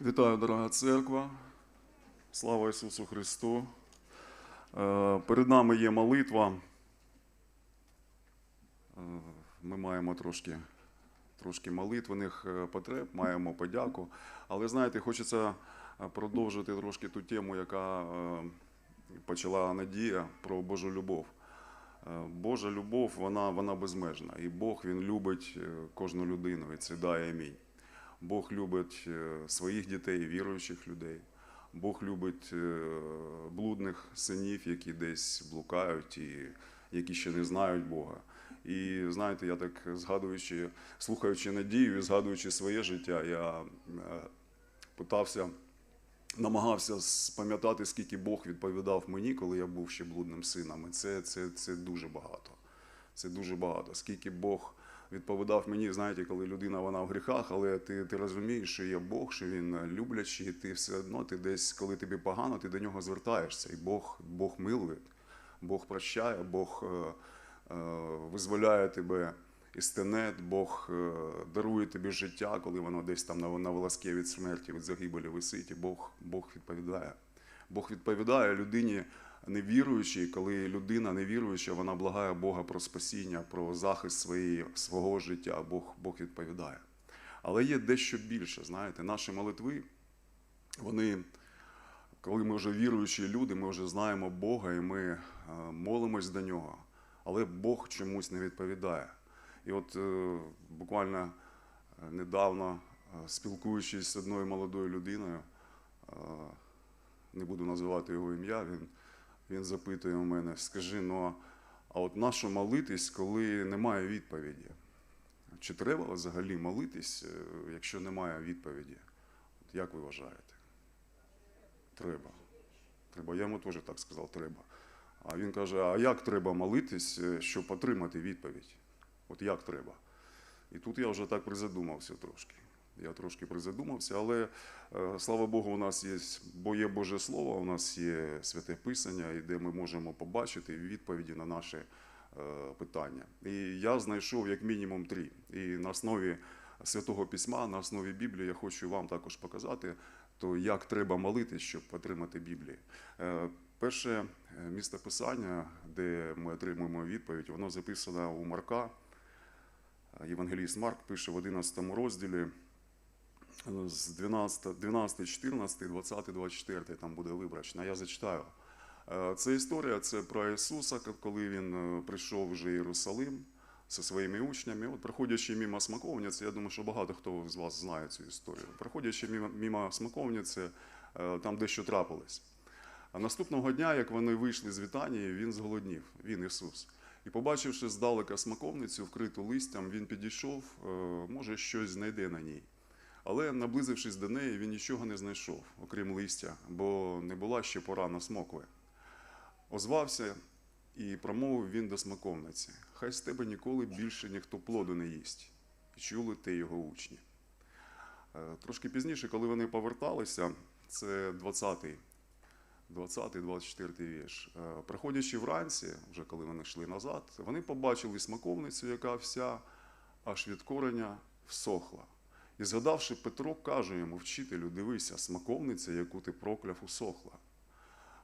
Вітаю, дорога церква. Слава Ісусу Христу. Е, Перед нами є молитва. Е, Ми маємо трошки, трошки молитвених е, потреб, маємо подяку. Але знаєте, хочеться продовжити трошки ту тему, яка почала Надія про Божу любов. Божа любов, вона, вона безмежна. І Бог він любить кожну людину, і це дає амінь. Бог любить е, своїх дітей, віруючих людей. Бог любить е, блудних синів, які десь блукають і які ще не знають Бога. І знаєте, я так згадуючи, слухаючи надію і згадуючи своє життя, я е, питався, намагався спам'ятати, скільки Бог відповідав мені, коли я був ще блудним сином. І це, це, це дуже багато. Це дуже багато. Скільки Бог відповідав мені, знаєте, коли людина вона в гріхах, але ти, ти розумієш, що є Бог, що він люблячий, і ти все одно ти десь, коли тобі погано, ти до нього звертаєшся. І Бог, Бог милує, Бог прощає, Бог е, е, визволяє тебе із тенет, Бог е, дарує тобі життя, коли воно десь там на, на волоске від смерті, від загибелі висить, і Бог, Бог відповідає. Бог відповідає людині невіруючій, коли людина невіруюча, вона благає Бога про спасіння, про захист своєї, свого життя. Бог, Бог відповідає. Але є дещо більше, знаєте, наші молитви, вони, коли ми вже віруючі люди, ми вже знаємо Бога і ми е, молимось до нього, але Бог чомусь не відповідає. І от е, буквально е, недавно, спілкуючись з одною молодою людиною, не буду називати його ім'я, він, він запитує у мене, скажи, ну а от нащо молитись, коли немає відповіді? Чи треба взагалі молитись, е, якщо немає відповіді? От як ви вважаєте? Треба. Треба. Я йому теж так сказав, треба. А він каже: а як треба молитись, е, щоб отримати відповідь? От як треба? І тут я вже так призадумався трошки. Я трошки призадумався, але е, слава Богу, у нас є, бо є Боже Слово, у нас є святе Писання, і де ми можемо побачити відповіді на наші е, питання. І я знайшов як мінімум три. І на основі святого письма, на основі Біблії, я хочу вам також показати, то як треба молитись, щоб отримати Біблію. Е, Перше місце писання, де ми отримуємо відповідь, воно записано у Марка. Євангеліст Марк пише в 11 розділі з 12, 12 14, 20, 24, там буде вибрачно. Я зачитаю. Е, Це історія це про Ісуса, коли він е, прийшов вже в Єрусалим зі своїми учнями. От проходячи мимо смаковниці, я думаю, що багато хто з вас знає цю історію. Проходячи мимо, мимо смаковниці, е, там дещо трапилось. А наступного дня, як вони вийшли з Вітанії, він зголоднів, він Ісус. І побачивши здалека смаковницю, вкриту листям, він підійшов, може, щось знайде на ній. Але наблизившись до неї, він нічого не знайшов, окрім листя, бо не була ще пора на смокви. Озвався і промовив він до смаковниці: Хай з тебе ніколи більше ніхто плоду не їсть. Чули те його учні. Е, Трошки пізніше, коли вони поверталися, це 20-й 20-24 вірш. Е, Приходячи вранці, вже коли вони йшли назад, вони побачили смаковницю, яка вся аж від кореня всохла. І згадавши Петро, каже йому: Вчителю, дивися, смаковниця, яку ти прокляв, усохла.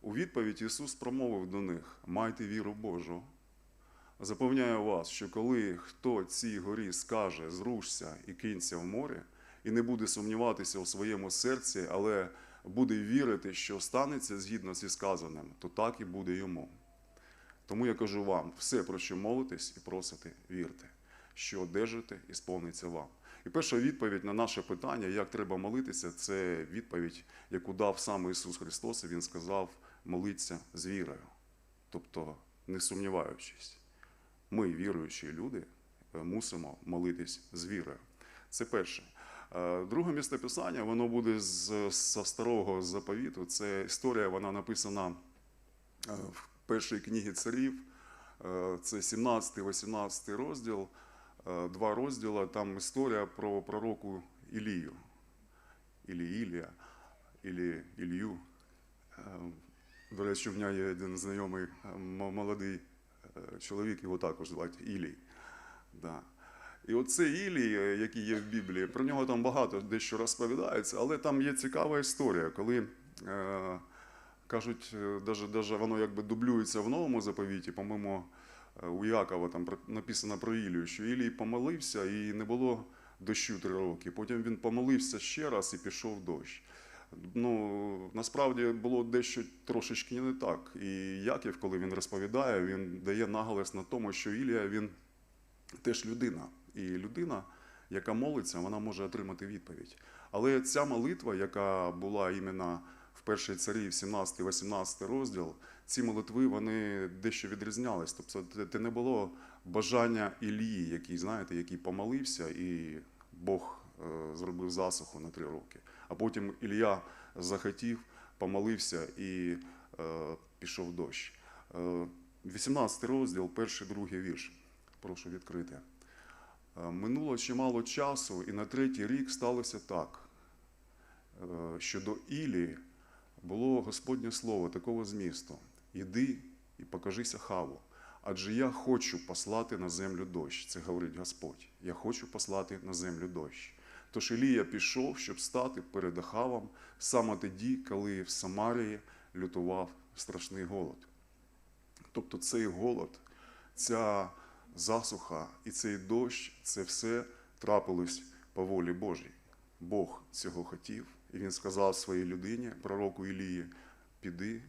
У відповідь Ісус промовив до них: Майте віру Божу. Запевняю вас, що коли хто цій горі скаже зрушся і кинься в море, і не буде сумніватися у своєму серці, але буде вірити, що станеться згідно зі сказаним, то так і буде йому. Тому я кажу вам: все, про що молитесь і просите, вірте, що одержите і сповниться вам. І перша відповідь на наше питання, як треба молитися, це відповідь, яку дав сам Ісус Христос, і Він сказав: молиться з вірою, тобто не сумніваючись. Ми, віруючі люди, мусимо молитись з вірою. Це перше. Е, Друге місце писання, воно буде з, з старого заповіту. Це історія, вона написана е, в першій книгі царів. Е, Це 17-18 розділ, два розділи. Там історія про пророку Ілію. Ілі Ілія, Ілі Ілью. Е, До речі, в мене є один знайомий е, молодий е, чоловік, його також звати Ілій. Да. І оце Ілій, який є в Біблії, про нього там багато дещо розповідається, але там є цікава історія, коли е, кажуть, даже, даже воно якби дублюється в новому заповіті, по-моєму, у Якова там написано про Ілію, що Ілій помолився і не було дощу три роки. Потім він помолився ще раз і пішов дощ. Ну, насправді було дещо трошечки не так. І Яків, коли він розповідає, він дає наголос на тому, що Ілія він теж людина. І людина, яка молиться, вона може отримати відповідь. Але ця молитва, яка була іменно в першій царі, в 17-18 розділ, ці молитви вони дещо відрізнялись. Тобто це- не було бажання Ілії, який, знаєте, який помолився, і Бог е, зробив засуху на три роки. А потім Ілля захотів, помолився і е, пішов дощ. Е, 18 розділ, перший, другий вірш. Прошу відкрити. Е, Минуло чимало часу, і на третій рік сталося так, е, що до Ілії було Господнє слово такого змісту: Іди і покажися хаву, адже я хочу послати на землю дощ. Це говорить Господь. Я хочу послати на землю дощ. Тож Ілія пішов, щоб стати перед Ахавом саме тоді, коли в Самарії лютував страшний голод. Тобто цей голод, ця засуха і цей дощ це все трапилось по волі Божій. Бог цього хотів, і він сказав своїй людині, пророку Ілії, піди,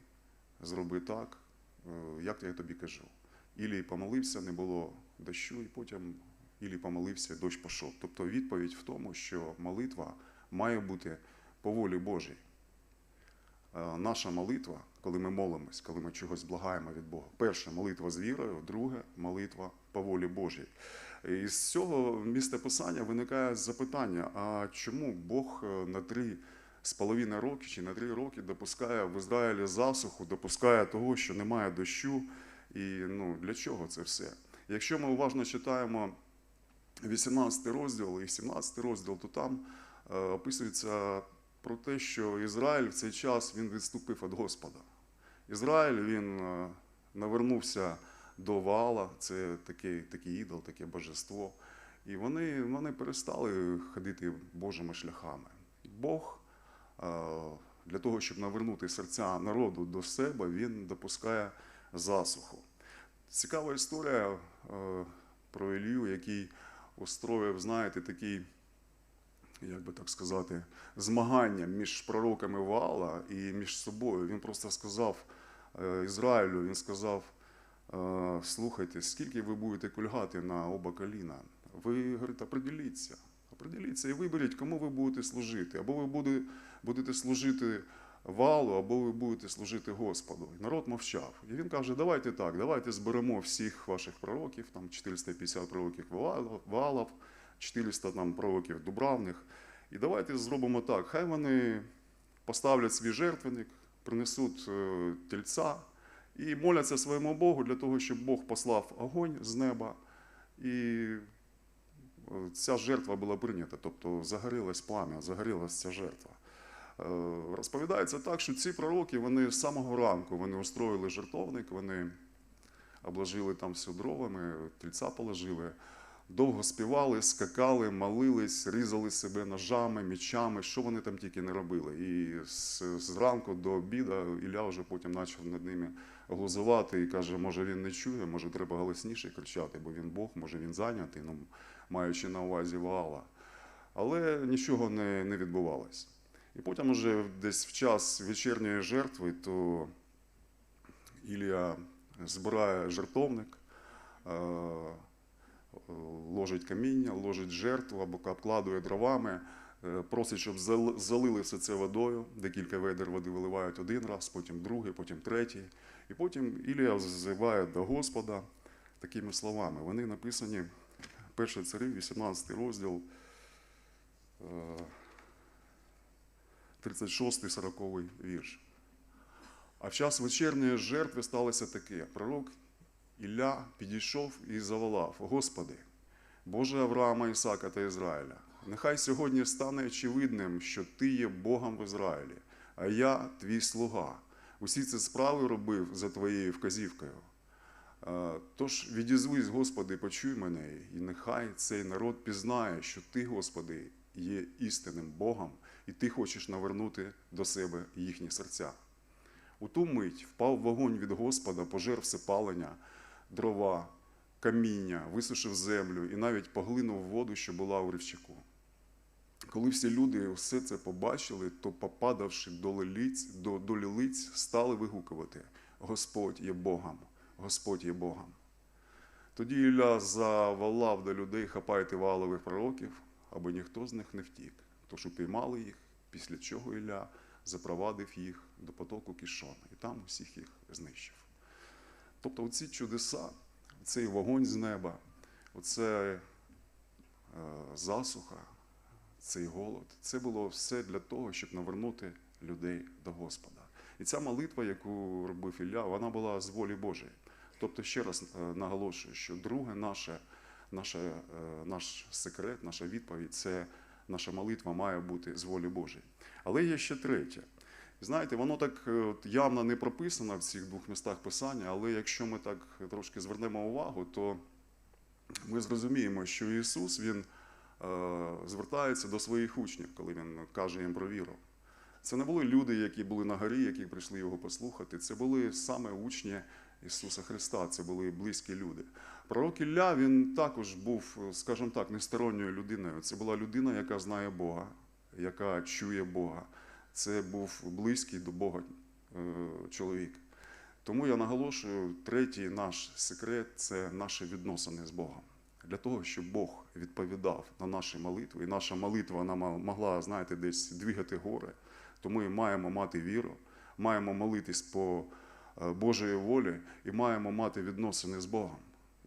зроби так, е, як я тобі кажу. Ілій помолився, не було дощу, і потім Ілій помолився, дощ пішов. Тобто відповідь в тому, що молитва має бути по волі Божій. Е, Наша молитва, коли ми молимось, коли ми чогось благаємо від Бога. Перша молитва з вірою, друге молитва по волі Божій. І з цього місця писання виникає запитання: а чому Бог е, на три з половиною роки чи на три роки допускає в Ізраїлі засуху, допускає того, що немає дощу? І ну, для чого це все? Якщо ми уважно читаємо 18 розділ і 17 розділ, то там е, описується про те, що Ізраїль в цей час він відступив від Господа. Ізраїль він е, навернувся до Вала, це такий, такий ідол, таке божество. І вони, вони перестали ходити Божими шляхами. Бог для того, щоб навернути серця народу до себе, він допускає засуху. Цікава історія е, про Ілію, який устроїв, знаєте, такий, як би так сказати, змагання між пророками Ваала і між собою. Він просто сказав е, Ізраїлю, він сказав, е, слухайте, скільки ви будете кульгати на оба коліна? Ви, говорить, определіться. Определіться і виберіть, кому ви будете служити. Або ви буде- будете служити валу, або ви будете служити Господу. І народ мовчав. І він каже: давайте так, давайте зберемо всіх ваших пророків, там 450 пророків Ваалов, 400 там пророків Дубравних. І давайте зробимо так. Хай вони поставлять свій жертвенник, принесуть е, тельця і моляться своєму Богу для того, щоб Бог послав огонь з неба. І е, ця жертва була прийнята, тобто загорілось плам'я, загорілась ця жертва. Е, Розповідається так, що ці пророки вони з самого ранку вони устроїли жертовник, вони обложили там все дровами, тільця положили, довго співали, скакали, молились, різали себе ножами, мечами, що вони там тільки не робили. І зранку до обіду Ілля вже потім почав над ними глузувати і каже, може він не чує, може треба голосніше кричати, бо він Бог, може він зайнятий, ну, маючи на увазі Ваала. Але нічого не, не відбувалось. І потім уже десь в час вечірньої жертви, то Ілія збирає жертовник, е, ложить каміння, ложить жертву або обкладує дровами, е, просить, щоб залили все це водою. Декілька ведер води виливають один раз, потім другий, потім третій. І потім Ілія взиває до Господа такими словами. Вони написані перший царів, 18 розділ. Е, 36-40 вірш. А в час вечірньої жертви сталося таке. Пророк Ілля підійшов і заволав: Господи, Боже Авраама, Ісака та Ізраїля, нехай сьогодні стане очевидним, що Ти є Богом в Ізраїлі, а я твій слуга. Усі ці справи робив за твоєю вказівкою. Е, Тож відізвись, Господи, почуй мене, і нехай цей народ пізнає, що Ти, Господи, є істинним Богом, і Ти хочеш навернути до себе їхні серця. У ту мить впав вогонь від Господа, пожер всепалення, дрова, каміння, висушив землю і навіть поглинув воду, що була у рівчаку. Коли всі люди все це побачили, то, попадавши до лилиць, до, до лілиць, стали вигукувати: Господь є Богом, Господь є Богом. Тоді Ілля заволав до людей, хапайте валових пророків, аби ніхто з них не втік. Тож упіймали їх, після чого Ілля запровадив їх до потоку Кішона, і там усіх їх знищив. Тобто оці чудеса, цей вогонь з неба, оце е, засуха, цей голод, це було все для того, щоб навернути людей до Господа. І ця молитва, яку робив Ілля, вона була з волі Божої. Тобто, ще раз е, наголошую, що друге наше, наше, е, наш секрет, наша відповідь це наша молитва має бути з волі Божої. Але є ще третє. Знаєте, воно так е, явно не прописано в цих двох містах писання, але якщо ми так трошки звернемо увагу, то ми зрозуміємо, що Ісус Він е, звертається до своїх учнів, коли Він каже їм про віру. Це не були люди, які були на горі, які прийшли його послухати. Це були саме учні Ісуса Христа, це були близькі люди. Пророк Ілля, він також був, скажімо так, несторонньою людиною. Це була людина, яка знає Бога, яка чує Бога. Це був близький до Бога е, чоловік. Тому я наголошую, третій наш секрет це наші відносини з Богом. Для того, щоб Бог відповідав на наші молитви, і наша молитва вона могла, знаєте, десь двигати гори, то ми маємо мати віру, маємо молитись по Божої волі і маємо мати відносини з Богом.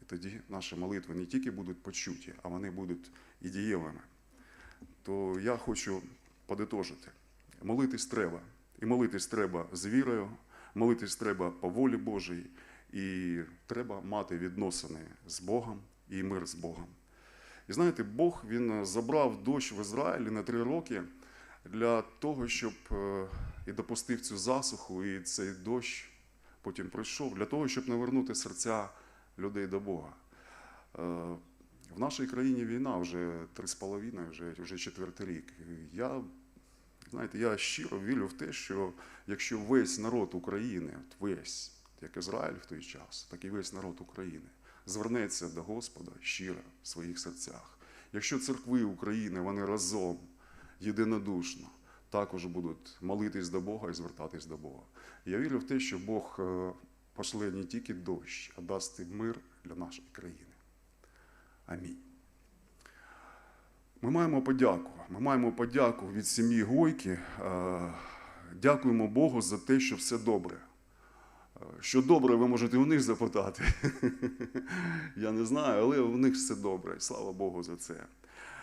І тоді наші молитви не тільки будуть почуті, а вони будуть і дієвими. То я хочу подитожити. Молитись треба. І молитись треба з вірою, молитись треба по волі Божій, і треба мати відносини з Богом і мир з Богом. І знаєте, Бог він забрав дощ в Ізраїлі на три роки для того, щоб е, і допустив цю засуху, і цей дощ потім пройшов, для того, щоб навернути серця людей до Бога. Е, В нашій країні війна вже три з половиною, вже, вже четвертий рік. Я Знаєте, я щиро вірю в те, що якщо весь народ України, от весь, як Ізраїль в той час, так і весь народ України, звернеться до Господа щиро в своїх серцях. Якщо церкви України вони разом, єдинодушно, також будуть молитись до Бога і звертатись до Бога. Я вірю в те, що Бог е, пошле не тільки дощ, а дасть мир для нашої країни. Амінь. Ми маємо подяку. Ми маємо подяку від сім'ї Гойки. Е, Дякуємо Богу за те, що все добре. Е, Що добре, ви можете у них запитати. Я не знаю, але у них все добре. Слава Богу за це.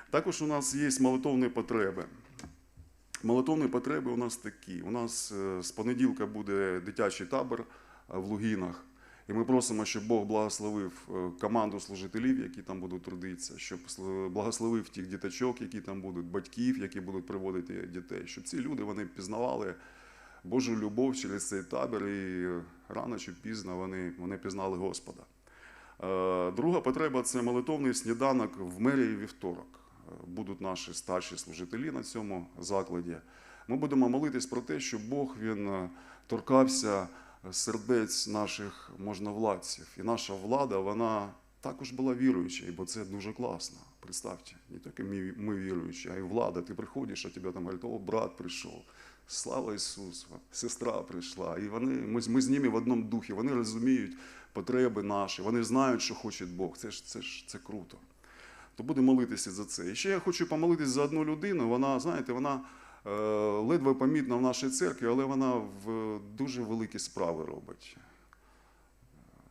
Також у нас є молитовні потреби. Молитовні потреби у нас такі. У нас е, з понеділка буде дитячий табор е, в Лугінах. І ми просимо, щоб Бог благословив е, команду служителів, які там будуть трудитися, щоб благословив тих діточок, які там будуть, батьків, які будуть приводити дітей, щоб ці люди вони пізнавали Божу любов через цей табір, і рано чи пізно вони, вони пізнали Господа. Друга потреба це молитовний сніданок в мерії вівторок. Будуть наші старші служителі на цьому закладі. Ми будемо молитись про те, щоб Бог він е, торкався сердець наших можновладців. І наша влада, вона також була віруючою, бо це дуже класно. Представте, не тільки ми, ми віруючі, а й влада. Ти приходиш, а тебе там говорять, о, брат прийшов. Слава Ісусу, сестра прийшла. І вони, ми, ми з ними в одному духі, вони розуміють потреби наші, вони знають, що хоче Бог. Це ж це ж це круто. То будемо молитися за це. І ще я хочу помолитися за одну людину. Вона, знаєте, вона е, ледве помітна в нашій церкві, але вона в дуже великі справи робить.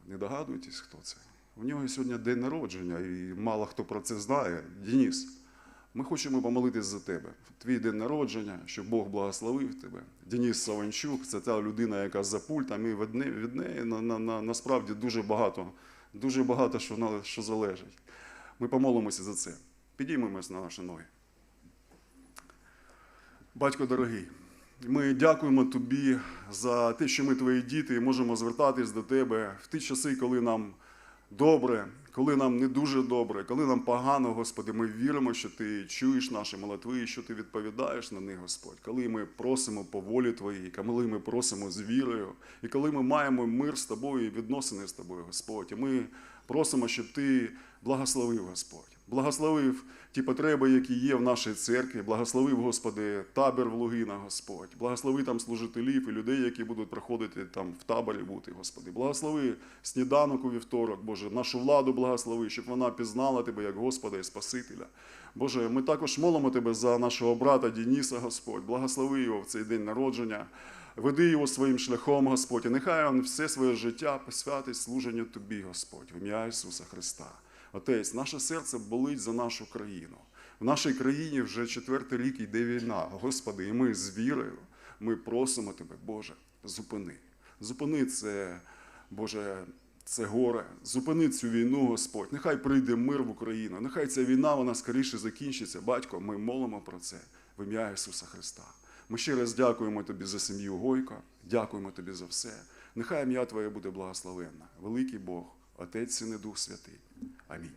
Не догадуєтесь, хто це? У нього сьогодні день народження, і мало хто про це знає. Денис, ми хочемо помолитись за тебе. Твій день народження, щоб Бог благословив тебе. Денис Саванчук це та людина, яка за пультом, і від неї, насправді дуже багато, дуже багато що, що залежить. Ми помолимося за це. Підіймемось на наші ноги. Батько дорогий, Ми дякуємо тобі за те, що ми твої діти і можемо звертатись до тебе в ті часи, коли нам добре, коли нам не дуже добре, коли нам погано, Господи, ми віримо, що Ти чуєш наші молитви і що Ти відповідаєш на них, Господь. Коли ми просимо по волі Твоїй, коли ми просимо з вірою, і коли ми маємо мир з тобою і відносини з тобою, Господь. І ми просимо, щоб Ти благословив, Господь. Благословив ті потреби, які є в нашій церкві. Благословив, Господи, табір в Лугина, Господь. Благослови там служителів і людей, які будуть приходити там в таборі бути, Господи. Благослови сніданок у вівторок, Боже, нашу владу благослови, щоб вона пізнала Тебе як Господа і Спасителя. Боже, ми також молимо Тебе за нашого брата Дініса, Господь. Благослови його в цей день народження. Веди його своїм шляхом, Господь, і нехай він все своє життя посвятить служенню Тобі, Господь, в ім'я Ісуса Христа. Отець, наше серце болить за нашу країну. В нашій країні вже четвертий рік йде війна. Господи, і ми з вірою, ми просимо Тебе, Боже, зупини. Зупини це, Боже, це горе. Зупини цю війну, Господь. Нехай прийде мир в Україну. Нехай ця війна вона скоріше закінчиться. Батько, ми молимо про це в ім'я Ісуса Христа. Ми ще раз дякуємо Тобі за сім'ю Гойка, дякуємо Тобі за все. Нехай ім'я Твоє буде благословенне. Великий Бог, Отець і Дух Святий. Амінь.